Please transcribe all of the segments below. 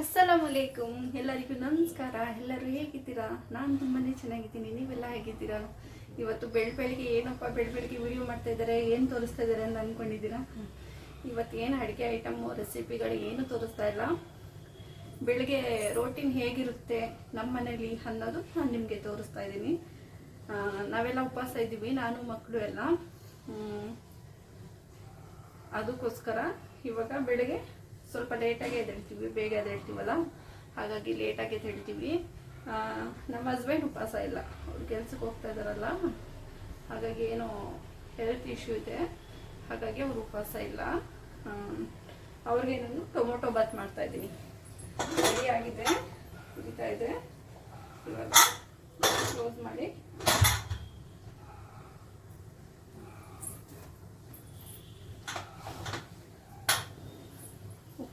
ಅಸ್ಸಲಾಮು ಅಲೈಕುಮ್ ಎಲ್ಲರಿಗೂ ನಮಸ್ಕಾರ. ಎಲ್ಲರೂ ಹೇಗಿದ್ದೀರಾ? ನಾನು ತುಂಬಾನೇ ಚೆನ್ನಾಗಿದ್ದೀನಿ. ನೀವೆಲ್ಲ ಹೇಗಿದ್ದೀರಾ? ಇವತ್ತು ಬೆಳ್ ಬೆಳಿಗ್ಗೆ ಏನಪ್ಪ ಬೆಳ್ ಬೆಳಿಗ್ಗೆ ವಿಡಿಯೋ ಮಾಡ್ತಾ ಇದ್ದಾರೆ? ಏನು ತೋರಿಸ್ತಾ ಇದ್ದಾರೆ ಅಂತ ಅಂದ್ಕೊಂಡಿದ್ದೀರಾ ಇವತ್ತು ಏನು ಅಡುಗೆ ಐಟಮು ರೆಸಿಪಿಗಳು ಏನು ತೋರಿಸ್ತಾ ಇಲ್ಲ. ಬೆಳಿಗ್ಗೆ ರೋಟೀನ್ ಹೇಗಿರುತ್ತೆ ನಮ್ಮ ಮನೇಲಿ ಅನ್ನೋದು ನಾನು ನಿಮಗೆ ತೋರಿಸ್ತಾ ಇದ್ದೀನಿ. ನಾವೆಲ್ಲ ಉಪವಾಸ ಇದ್ದೀವಿ. ನಾನು ಮಕ್ಕಳು ಎಲ್ಲ. ಅದಕ್ಕೋಸ್ಕರ ಇವಾಗ ಬೆಳಗ್ಗೆ ಸ್ವಲ್ಪ ಲೇಟಾಗಿ ಎದ್ದೇಳ್ತೀವಿ, ಬೇಗ ಎದ್ದೇಳ್ತೀವಲ್ಲ? ಹಾಗಾಗಿ ಲೇಟಾಗಿ ಎದ್ದೇಳ್ತೀವಿ. ನಮ್ಮ ಹಸ್ಬೆಂಡ್ ಉಪವಾಸ ಇಲ್ಲ. ಅವ್ರು ಕೆಲ್ಸಕ್ಕೆ ಹೋಗ್ತಾ ಇದ್ದಾರಲ್ಲ. ಹಾಗಾಗಿ ಏನೋ ಹೆಲ್ತ್ ಇಶ್ಯೂ ಇದೆ. ಹಾಗಾಗಿ ಅವ್ರು ಉಪವಾಸ ಇಲ್ಲ. ಅವ್ರಿಗೆ ಟೊಮೊಟೊ ಬಾತ್ ಮಾಡ್ತಾ ಇದ್ದೀನಿ. ರೆಡಿ ಆಗಿದೆ ಕುಡಿತಾ ಇದೆ. ಇವಾಗ ಕ್ಲೋಸ್ ಮಾಡಿ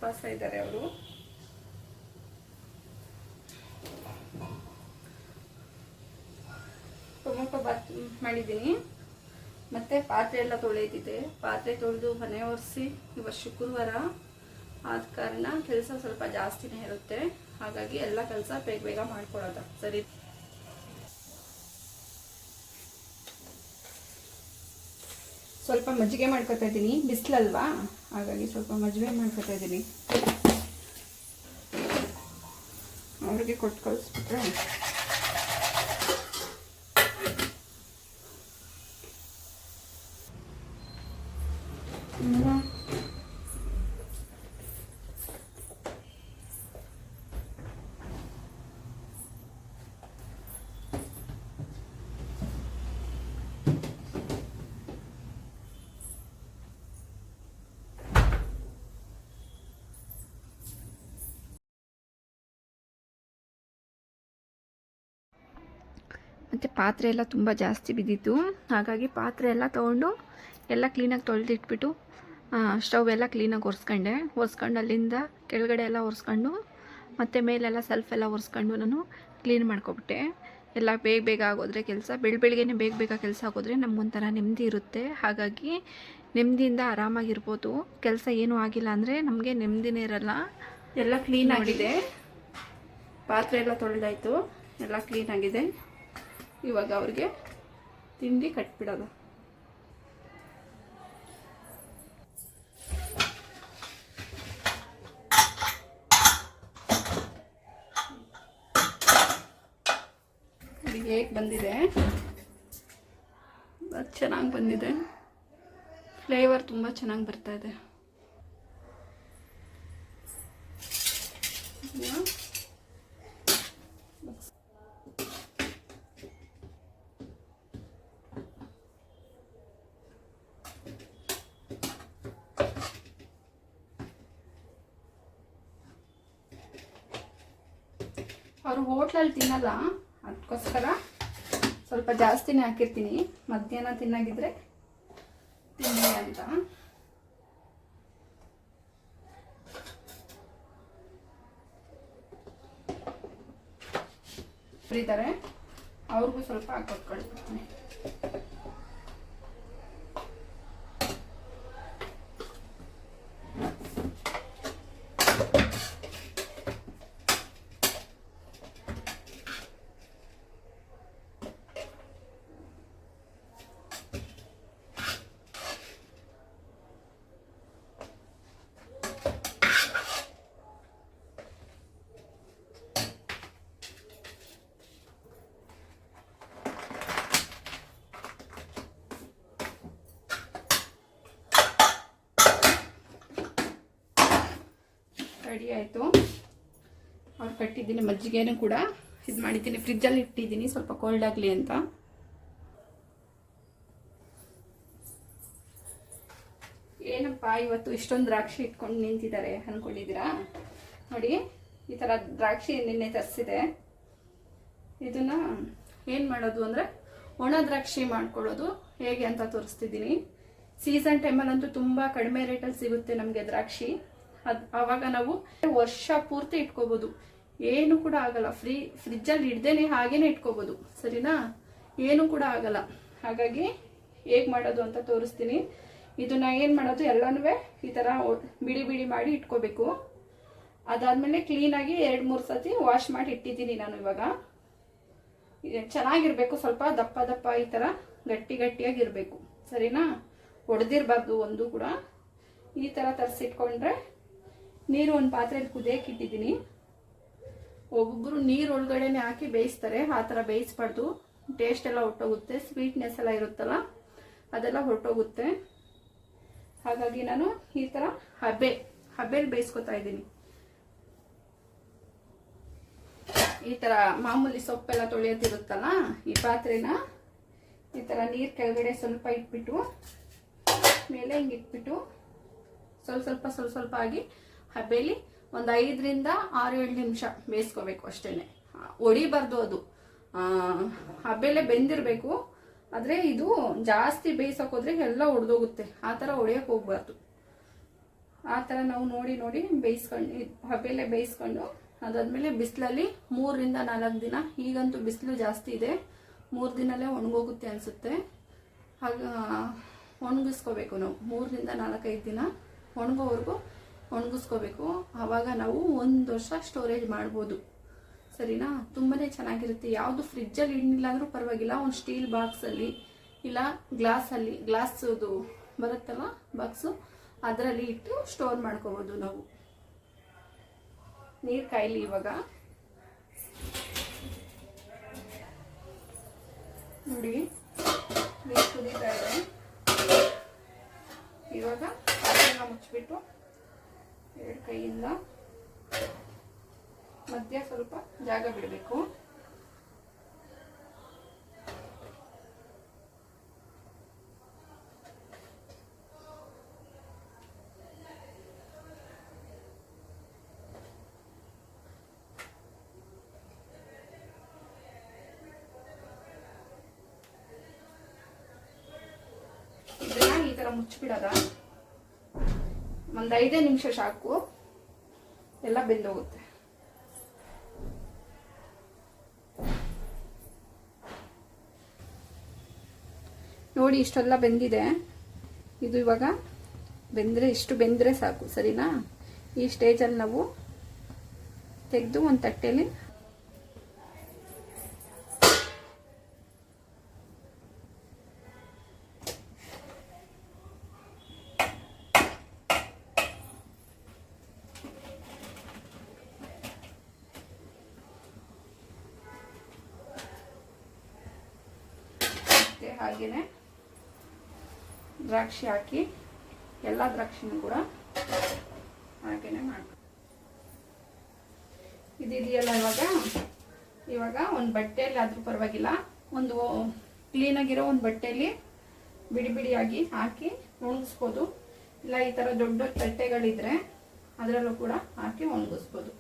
ಉಪವಾಸ ಇದ್ದಾರೆ ಅವರು. ಟೊಮೊಟೊ ಬಾತ್ ಮಾಡಿದ್ದೀನಿ. ಮತ್ತೆ ಪಾತ್ರೆ ಎಲ್ಲ ತೊಳೆದಿದೆ. ಪಾತ್ರೆ ತೊಳೆದು ಮನೆ ಒರೆಸಿ ಇವತ್ತು ಶುಕ್ರವಾರ. ಆದ ಕಾರಣ ಕೆಲಸ ಸ್ವಲ್ಪ ಜಾಸ್ತಿನೇ ಇರುತ್ತೆ. ಹಾಗಾಗಿ ಎಲ್ಲ ಕೆಲಸ ಬೇಗ ಬೇಗ ಮಾಡ್ಕೊಳ್ಳೋದ. ಸರಿ. ಸ್ವಲ್ಪ ಮಜ್ಜಿಗೆ ಮಾಡ್ಕೊತಾ ಇದ್ದೀನಿ. ಬಿಸಿಲಲ್ವಾ? ಹಾಗಾಗಿ ಸ್ವಲ್ಪ ಮಜ್ವೆ ಮಾಡ್ಕೊತಾ ಇದ್ದೀನಿ ಅವ್ರಿಗೆ ಕೊಟ್ಟು ಕಳಿಸ್ಬಿಟ್ರೆ. ಮತ್ತು ಪಾತ್ರೆ ಎಲ್ಲ ತುಂಬ ಜಾಸ್ತಿ ಬಿದ್ದಿತ್ತು. ಹಾಗಾಗಿ ಪಾತ್ರೆ ಎಲ್ಲ ತೊಗೊಂಡು ಎಲ್ಲ ಕ್ಲೀನಾಗಿ ತೊಳೆದಿಟ್ಬಿಟ್ಟು ಸ್ಟವ್ ಎಲ್ಲ ಕ್ಲೀನಾಗಿ ಒರೆಸ್ಕೊಂಡೆ ಒರೆಸ್ಕೊಂಡು. ಅಲ್ಲಿಂದ ಕೆಳಗಡೆ ಎಲ್ಲ ಒರೆಸ್ಕೊಂಡು, ಮತ್ತು ಮೇಲೆಲ್ಲ ಸೆಲ್ಫ್ ಎಲ್ಲ ಒರೆಸ್ಕೊಂಡು ನಾನು ಕ್ಲೀನ್ ಮಾಡ್ಕೊಬಿಟ್ಟೆ. ಎಲ್ಲ ಬೇಗ ಬೇಗ ಆಗೋದ್ರೆ ಕೆಲಸ, ಬೆಳ ಬೆಳಿಗ್ಗೆನೇ ಬೇಗ ಬೇಗ ಕೆಲಸ ಆಗೋದ್ರೆ ನಮಗೊಂಥರ ನೆಮ್ಮದಿ ಇರುತ್ತೆ. ಹಾಗಾಗಿ ನೆಮ್ಮದಿಯಿಂದ ಆರಾಮಾಗಿರ್ಬೋದು. ಕೆಲಸ ಏನೂ ಆಗಿಲ್ಲ ಅಂದರೆ ನಮಗೆ ನೆಮ್ಮದಿನೇ ಇರಲ್ಲ. ಎಲ್ಲ ಕ್ಲೀನ್ ಆಗಿದೆ. ಪಾತ್ರೆ ಎಲ್ಲ ತೊಳೆದಾಯಿತು. ಎಲ್ಲ ಕ್ಲೀನ್ ಆಗಿದೆ. ಇವಾಗ ಅವ್ರಿಗೆ ತಿಂಡಿ ಕಟ್ಬಿಡೋದು. ಹೇಗೆ ಬಂದಿದೆ? ಚೆನ್ನಾಗಿ ಬಂದಿದೆ. ಫ್ಲೇವರ್ ತುಂಬ ಚೆನ್ನಾಗಿ ಬರ್ತಾ ಇದೆ. ಅವರು ಹೋಟ್ಲಲ್ಲಿ ತಿನ್ನಲ್ಲ ಅದಕ್ಕೋಸ್ಕರ ಸ್ವಲ್ಪ ಜಾಸ್ತಿನೇ ಹಾಕಿರ್ತೀನಿ. ಮಧ್ಯಾಹ್ನ ತಿನ್ನಾಗಿದ್ರೆ ತಿನ್ನಿ ಅಂತ. ಬರೀತಾರೆ ಅವ್ರಿಗೂ ಸ್ವಲ್ಪ ಹಾಕೊಟ್ಟು ರೆಡಿ ಆಯಿತು. ಅವ್ರು ಕಟ್ಟಿದ್ದೀನಿ ಮಜ್ಜಿಗೆನೂ ಕೂಡ ಇದು ಮಾಡಿದ್ದೀನಿ. ಫ್ರಿಜ್ಜಲ್ಲಿ ಇಟ್ಟಿದ್ದೀನಿ, ಸ್ವಲ್ಪ ಕೋಲ್ಡ್ ಆಗಲಿ ಅಂತ. ಏನಪ್ಪ, ಇವತ್ತು ಇಷ್ಟೊಂದು ದ್ರಾಕ್ಷಿ ಇಟ್ಕೊಂಡು ನಿಂತಿದ್ದಾರೆ ಅಂದ್ಕೊಂಡಿದ್ದೀರಾ ನೋಡಿ, ಈ ಥರ ದ್ರಾಕ್ಷಿ ನಿನ್ನೆ ತರಿಸಿದೆ. ಇದನ್ನ ಏನು ಮಾಡೋದು ಅಂದರೆ ಒಣ ದ್ರಾಕ್ಷಿ ಮಾಡ್ಕೊಳ್ಳೋದು. ಹೇಗೆ ಅಂತ ತೋರಿಸ್ತಿದ್ದೀನಿ. ಸೀಸನ್ ಟೈಮಲ್ಲಂತೂ ತುಂಬ ಕಡಿಮೆ ರೇಟಲ್ಲಿ ಸಿಗುತ್ತೆ ನಮಗೆ ದ್ರಾಕ್ಷಿ. ಅದು ಆವಾಗ ನಾವು ವರ್ಷ ಪೂರ್ತಿ ಇಟ್ಕೋಬೋದು. ಏನು ಕೂಡ ಆಗಲ್ಲ. ಫ್ರೀ, ಫ್ರಿಜ್ಜಲ್ಲಿ ಇಡ್ದೇನೆ ಹಾಗೇನೆ ಇಟ್ಕೋಬೋದು. ಸರಿನಾ? ಏನು ಕೂಡ ಆಗಲ್ಲ. ಹಾಗಾಗಿ ಹೇಗೆ ಮಾಡೋದು ಅಂತ ತೋರಿಸ್ತೀನಿ. ಇದನ್ನ ಏನು ಮಾಡೋದು? ಎಲ್ಲನೂ ಈ ಥರ ಬಿಡಿ ಬಿಡಿ ಮಾಡಿ ಇಟ್ಕೋಬೇಕು. ಕ್ಲೀನ್ ಕ್ಲೀನಾಗಿ ಎರಡು, ಮೂರು ಸತಿ ವಾಶ್ ಮಾಡಿ ಇಟ್ಟಿದ್ದೀನಿ ನಾನು ಇವಾಗ. ಚೆನ್ನಾಗಿರ್ಬೇಕು. ಸ್ವಲ್ಪ ದಪ್ಪ ದಪ್ಪ ಈ ಥರ ಗಟ್ಟಿ ಗಟ್ಟಿಯಾಗಿರಬೇಕು ಸರಿನಾ? ಒಡೆದಿರಬಾರ್ದು ಒಂದು ಕೂಡ. ಈ ಥರ ತರಿಸಿಟ್ಕೊಂಡ್ರೆ ನೀರು ಒಂದು ಪಾತ್ರೆಯಲ್ಲಿ ಕುದಿಯಕ್ಕೆ ಇಟ್ಟಿದ್ದೀನಿ. ಒಬ್ಬೊಬ್ಬರು ನೀರು ಒಳಗಡೆನೆ ಹಾಕಿ ಬೇಯಿಸ್ತಾರೆ. ಆ ಥರ ಬೇಯಿಸ್ಬಾರ್ದು. ಟೇಸ್ಟ್ ಎಲ್ಲ ಹೊರಟೋಗುತ್ತೆ ಸ್ವೀಟ್ನೆಸ್ ಎಲ್ಲ ಇರುತ್ತಲ್ಲ, ಅದೆಲ್ಲ ಹೊರಟೋಗುತ್ತೆ ಹಾಗಾಗಿ ನಾನು ಈ ಥರ ಹಬ್ಬೆ ಹಬ್ಬೆಲಿ ಬೇಯಿಸ್ಕೊತಾ ಇದ್ದೀನಿ. ಈ ಥರ ಮಾಮೂಲಿ ಸೊಪ್ಪೆಲ್ಲ ತೊಳೆಯೋದಿರುತ್ತಲ್ಲ, ಈ ಪಾತ್ರೆನ ಈ ಥರ ನೀರು ಕೆಳಗಡೆ ಸ್ವಲ್ಪ ಇಟ್ಬಿಟ್ಟು, ಮೇಲೆ ಹಿಂಗೆ ಇಟ್ಬಿಟ್ಟು, ಸ್ವಲ್ಪ ಸ್ವಲ್ಪ ಸ್ವಲ್ಪ ಸ್ವಲ್ಪ ಆಗಿ ಹಬ್ಬೆಲಿ ಒಂದು ಐದರಿಂದ ಆರು ಏಳು ನಿಮಿಷ ಬೇಯಿಸ್ಕೋಬೇಕು ಅಷ್ಟೇನೆ. ಒಡಿಬಾರ್ದು ಅದು. ಆ, ಹಬ್ಬೆಲೆ ಬೆಂದಿರಬೇಕು ಆದರೆ ಇದು ಜಾಸ್ತಿ ಬೇಯಿಸೋಕೆ ಹೋದ್ರೆ ಎಲ್ಲ ಒಡೆದೋಗುತ್ತೆ. ಆ ಥರ ಒಡೆಯೋಕೆ ಹೋಗ್ಬಾರ್ದು. ಆ ಥರ ನಾವು ನೋಡಿ ನೋಡಿ ಬೇಯಿಸ್ಕೊಂಡು ಹಬ್ಬೆಲೆ ಬೇಯಿಸ್ಕೊಂಡು ಅದಾದಮೇಲೆ ಬಿಸಿಲಲ್ಲಿ ಮೂರರಿಂದ ನಾಲ್ಕು ದಿನ ಈಗಂತೂ ಬಿಸಿಲು ಜಾಸ್ತಿ ಇದೆ ಮೂರು ದಿನಲ್ಲೇ ಒಣಗೋಗುತ್ತೆ ಅನಿಸುತ್ತೆ. ಹಾಗ ಒಣಗಿಸ್ಕೋಬೇಕು ನಾವು. ಮೂರರಿಂದ ನಾಲ್ಕೈದು ದಿನ ಒಣಗೋವರೆಗೂ ಒಣಗಿಸ್ಕೋಬೇಕು. ಆವಾಗ ನಾವು ಒಂದು ವರ್ಷ ಸ್ಟೋರೇಜ್ ಮಾಡ್ಬೋದು. ಸರಿನಾ? ತುಂಬಾ ಚೆನ್ನಾಗಿರುತ್ತೆ. ಯಾವುದು ಫ್ರಿಜ್ಜಲ್ಲಿ ಇಡಲಿಲ್ಲ ಅಂದರೂ ಪರವಾಗಿಲ್ಲ. ಒಂದು ಸ್ಟೀಲ್ ಬಾಕ್ಸಲ್ಲಿ ಇಲ್ಲ ಗ್ಲಾಸಲ್ಲಿ ಗ್ಲಾಸದು ಬರುತ್ತಲ್ಲ ಬಾಕ್ಸು ಅದರಲ್ಲಿ ಇಟ್ಟು ಸ್ಟೋರ್ ಮಾಡ್ಕೋಬೋದು ನಾವು. ನೀರು ಕಾಯಿಲಿ ಇವಾಗ ನೋಡಿ ನೀರು ಕುದೀತಾ ಇದೆ ಇವಾಗ ಪಾತ್ರೆನ ಮುಚ್ಚಿಬಿಟ್ಟು ಎರಡು ಕೈಯಿಂದ ಮಧ್ಯ ಸ್ವಲ್ಪ ಜಾಗ ಬಿಡಬೇಕು ಇದನ್ನ ಈ ತರ ಮುಚ್ಚಿಬಿಡೋದ? ಒಂದ್ ಐದೇ ನಿಮಿಷ ಸಾಕು. ಎಲ್ಲ ಬೆಂದೋಗುತ್ತೆ. ನೋಡಿ, ಇಷ್ಟೆಲ್ಲ ಬೆಂದಿದೆ. ಇದು ಇವಾಗ ಬೆಂದರೆ, ಇಷ್ಟು ಬೆಂದರೆ ಸಾಕು, ಸರಿನಾ? ಈ ಸ್ಟೇಜಲ್ಲಿ ನಾವು ತೆಗೆದು ಒಂದು ತಟ್ಟೆಯಲ್ಲಿ ಹಾಗೇನೆ ದ್ರಾಕ್ಷಿ ಹಾಕಿ ಎಲ್ಲ ದ್ರಾಕ್ಷಿನೂ ಕೂಡ ಹಾಗೇನೆ ಮಾಡಿ ಇದಿದೆಯಲ್ಲ ಇವಾಗ? ಇವಾಗ ಒಂದು ಬಟ್ಟೆಯಲ್ಲಿ ಆದರೂ ಪರವಾಗಿಲ್ಲ. ಒಂದು ಕ್ಲೀನಾಗಿರೋ ಒಂದು ಬಟ್ಟೆಯಲ್ಲಿ ಬಿಡಿ ಬಿಡಿಯಾಗಿ ಹಾಕಿ ಒಣಗಿಸ್ಬೋದು. ಇಲ್ಲ, ಈ ಥರ ದೊಡ್ಡ ದೊಡ್ಡ ತಟ್ಟೆಗಳಿದ್ರೆ ಅದರಲ್ಲೂ ಕೂಡ ಹಾಕಿ ಒಣಗಿಸ್ಬೋದು.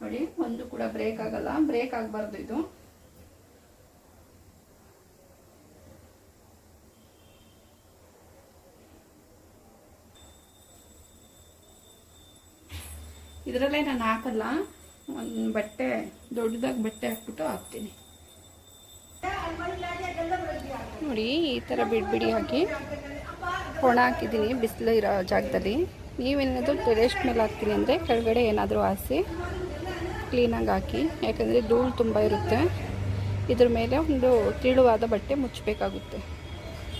ನೋಡಿ, ಒಂದು ಕೂಡ ಬ್ರೇಕ್ ಆಗಲ್ಲ. ಬ್ರೇಕ್ ಆಗಬಾರ್ದು ಇದು. ಇದರಲ್ಲೇ ನಾನು ಹಾಕಲ್ಲ. ಒಂದು ಬಟ್ಟೆ, ದೊಡ್ಡದಾಗಿ ಬಟ್ಟೆ ಹಾಕ್ಬಿಟ್ಟು ಹಾಕ್ತೀನಿ. ನೋಡಿ, ಈ ಥರ ಬಿಡಿ ಹಾಕಿ. ಒಣ ಹಾಕಿದ್ದೀನಿ ಬಿಸಿಲು ಇರೋ ಜಾಗದಲ್ಲಿ. ನೀವೇನಾದರೂ ಟೆರೆಸ್ಟ್ ಮೇಲೆ ಹಾಕ್ತೀನಿ ಅಂದರೆ ಕೆಳಗಡೆ ಏನಾದರೂ ಹಾಸಿ ಕ್ಲೀನಾಗಿ ಹಾಕಿ. ಯಾಕಂದರೆ ಧೂಳು ತುಂಬ ಇರುತ್ತೆ. ಇದ್ರ ಮೇಲೆ ಒಂದು ತಿಳುವಾದ ಬಟ್ಟೆ ಮುಚ್ಚಬೇಕಾಗುತ್ತೆ.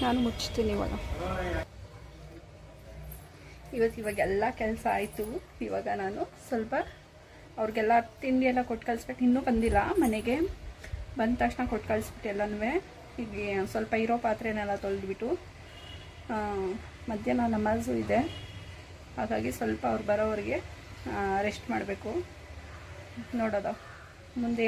ನಾನು ಮುಚ್ತೀನಿ ಇವಾಗ. ಇವತ್ತು ಇವಾಗ ಎಲ್ಲ ಕೆಲಸ ಆಯಿತು. ಇವಾಗ ನಾನು ಸ್ವಲ್ಪ ಅವ್ರಿಗೆಲ್ಲ ತಿಂಡಿ ಎಲ್ಲ ಕೊಟ್ಟು ಕಳಿಸ್ಬೇಕು. ಇನ್ನೂ ಬಂದಿಲ್ಲ. ಮನೆಗೆ ಬಂದ ತಕ್ಷಣ ಕೊಟ್ಟು ಕಳಿಸ್ಬಿಟ್ಟು ಎಲ್ಲನೂ ಈಗ ಸ್ವಲ್ಪ ಇರೋ ಪಾತ್ರೆನೆಲ್ಲ ತೊಳೆದ್ಬಿಟ್ಟು ಮಧ್ಯಾಹ್ನ ನಮಾಜು ಇದೆ. ಹಾಗಾಗಿ ಸ್ವಲ್ಪ ಅವ್ರು ಬರೋವ್ರಿಗೆ ರೆಸ್ಟ್ ಮಾಡಬೇಕು. ನೋಡೋದು. ಮುಂದೆ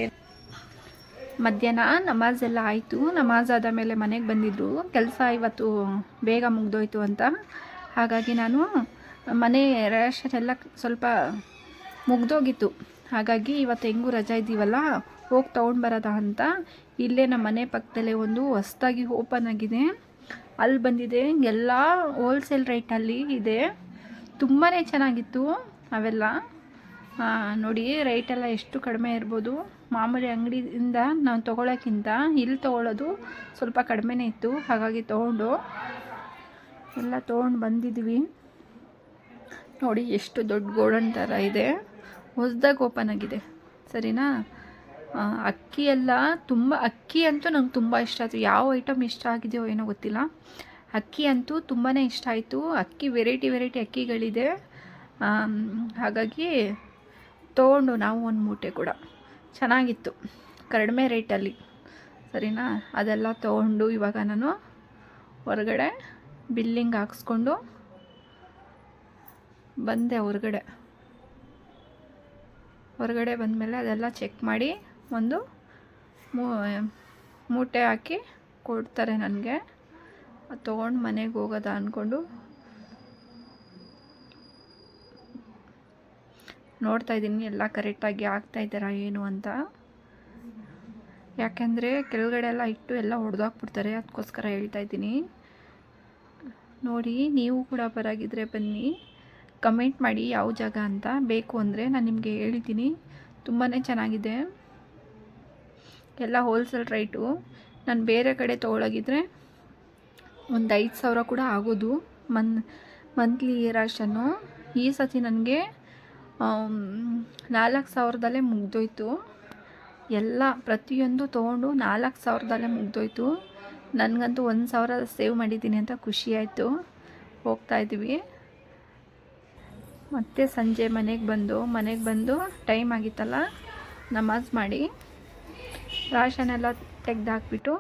ಮಧ್ಯಾಹ್ನ ನಮಾಜ್ ಎಲ್ಲ ಆಯಿತು. ನಮಾಜ್ ಆದ ಮೇಲೆ ಮನೆಗೆ ಬಂದಿದ್ದರು ಕೆಲಸ ಇವತ್ತು ಬೇಗ ಮುಗ್ದೋಯ್ತು ಅಂತ. ಹಾಗಾಗಿ ನಾನು ಮನೆ ರೇಷನ್ ಎಲ್ಲ ಸ್ವಲ್ಪ ಮುಗ್ದೋಗಿತ್ತು. ಹಾಗಾಗಿ ಇವತ್ತು ಹೆಂಗೂ ರಜಾ ಇದ್ದೀವಲ್ಲ, ಹೋಗಿ ತೊಗೊಂಡು ಬರೋದ ಅಂತ. ಇಲ್ಲೇ ನಮ್ಮ ಮನೆ ಪಕ್ಕದಲ್ಲೇ ಒಂದು ಹೊಸ್ದಾಗಿ ಓಪನ್ ಆಗಿದೆ. ಅಲ್ಲಿ ಬಂದಿದೆ. ಎಲ್ಲ ಹೋಲ್ಸೇಲ್ ರೇಟಲ್ಲಿ ಇದೆ. ತುಂಬಾ ಚೆನ್ನಾಗಿತ್ತು ಅವೆಲ್ಲ. ನೋಡಿ ರೇಟೆಲ್ಲ ಎಷ್ಟು ಕಡಿಮೆ ಇರ್ಬೋದು. ಮಾಮೂಲಿ ಅಂಗಡಿಯಿಂದ ನಾವು ತೊಗೊಳೋಕ್ಕಿಂತ ಇಲ್ಲಿ ತೊಗೊಳ್ಳೋದು ಸ್ವಲ್ಪ ಕಡಿಮೆನೇ ಇತ್ತು. ಹಾಗಾಗಿ ತೊಗೊಂಡು ಎಲ್ಲ ತೊಗೊಂಡು ಬಂದಿದ್ವಿ. ನೋಡಿ ಎಷ್ಟು ದೊಡ್ಡ ಗೋಡನ್ ಥರ ಇದೆ. ಹೊಸ್ದಾಗಿ ಓಪನ್ ಆಗಿದೆ. ಸರಿನಾ? ಅಕ್ಕಿ ಎಲ್ಲ ತುಂಬ, ಅಕ್ಕಿ ಅಂತೂ ನಂಗೆ ತುಂಬ ಇಷ್ಟ ಆಯಿತು. ಯಾವ ಐಟಮ್ ಇಷ್ಟ ಆಗಿದೆಯೋ ಏನೋ ಗೊತ್ತಿಲ್ಲ. ಅಕ್ಕಿ ಅಂತೂ ತುಂಬಾ ಇಷ್ಟ ಆಯಿತು. ಅಕ್ಕಿ ವೆರೈಟಿ ವೆರೈಟಿ ಅಕ್ಕಿಗಳಿದೆ. ಹಾಗಾಗಿ ತೊಗೊಂಡು ನಾವು ಒಂದು ಮೂಟೆ ಕೂಡ. ಚೆನ್ನಾಗಿತ್ತು. ಕಡಿಮೆ ರೇಟಲ್ಲಿ. ಸರಿನಾ? ಅದೆಲ್ಲ ತೊಗೊಂಡು ಇವಾಗ ನಾನು ಹೊರಗಡೆ ಬಿಲ್ಲಿಂಗ್ ಹಾಕ್ಸ್ಕೊಂಡು ಬಂದೆ ಹೊರಗಡೆ. ಹೊರಗಡೆ ಬಂದಮೇಲೆ ಅದೆಲ್ಲ ಚೆಕ್ ಮಾಡಿ ಒಂದು ಮೂಟೆ ಹಾಕಿ ಕೊಡ್ತಾರೆ ನನಗೆ. ಅದು ತೊಗೊಂಡು ಮನೆಗೆ ಹೋಗೋದ ಅಂದ್ಕೊಂಡು ನೋಡ್ತಾ ಇದ್ದೀನಿ, ಎಲ್ಲ ಕರೆಕ್ಟಾಗಿ ಆಗ್ತಾ ಇದ್ದಾರಾ ಏನು ಅಂತ. ಯಾಕೆಂದರೆ ಕೆಳಗಡೆ ಎಲ್ಲ ಇಟ್ಟು ಎಲ್ಲ ಹೊಡೆದಾಕ್ಬಿಡ್ತಾರೆ ಅದಕ್ಕೋಸ್ಕರ ಹೇಳ್ತಾ ಇದ್ದೀನಿ. ನೋಡಿ, ನೀವು ಕೂಡ ಪರಾಗಿದ್ದರೆ ಬನ್ನಿ. ಕಮೆಂಟ್ ಮಾಡಿ ಯಾವ ಜಾಗ ಅಂತ. ಬೇಕು ಅಂದರೆ ನಾನು ನಿಮಗೆ ಹೇಳ್ತೀನಿ. ತುಂಬಾ ಚೆನ್ನಾಗಿದೆ. ಎಲ್ಲ ಹೋಲ್ಸೇಲ್ ರೈಟು ನಾನು ಬೇರೆ ಕಡೆ ತೊಗೊಳಗಿದ್ರೆ ಒಂದು ಐದು ಸಾವಿರ ಕೂಡ ಆಗೋದು. ಮನ್ ಮಂತ್ಲಿ ರಾಶನ್ನು ಈ ಸತಿ ನನಗೆ ನಾಲ್ಕು ಸಾವಿರದಲ್ಲೇ ಮುಗ್ದೋಯ್ತು. ಎಲ್ಲ ಪ್ರತಿಯೊಂದು ತೊಗೊಂಡು ನಾಲ್ಕು ಸಾವಿರದಲ್ಲೇ ಮುಗ್ದೋಯ್ತು. ನನಗಂತೂ ಒಂದು ಸಾವಿರ ಸೇವ್ ಮಾಡಿದ್ದೀನಿ ಅಂತ ಖುಷಿ ಆಯಿತು. ಹೋಗ್ತಾ ಇದ್ವಿ ಮತ್ತೆ ಸಂಜೆ ಮನೆಗೆ ಬಂದು ಮನೆಗೆ ಬಂದು ಟೈಮ್ ಆಗಿತ್ತಲ್ಲ, ನಮಾಜ್ ಮಾಡಿ ರಾಶನೆಲ್ಲ ತೆಗ್ದು ಹಾಕ್ಬಿಟ್ಟು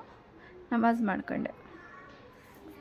ನಮಾಜ್ ಮಾಡ್ಕೊಂಡೆ.